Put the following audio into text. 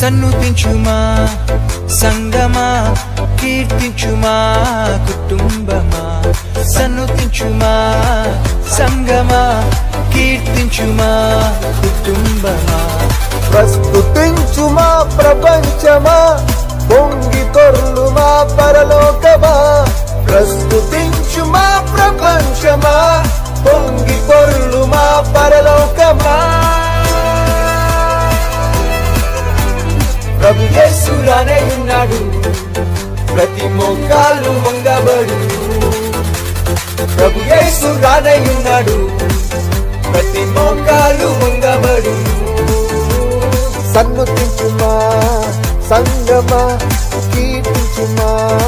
సన్నుతించుమా సంగమా కీర్తించుమా కుటుంబమా? సన్నుతించుమా సంగమా కీర్తించుమా కుటుంబమా? ప్రస్తుతించుమా ప్రపంచమా? పొంగి కొర్లుమా పరలోకమా? ప్రస్తుతించుమా ప్రపంచమా? పొంగి ప్రభు యేసురానే ఉన్నాడు. ప్రతి మోకాలు వంగబడు. ప్రభు యేసురానే ఉన్నాడు. ప్రతి మోకాలు వంగబడు. సన్నుతించుమా సంగమా కీర్తించుమా.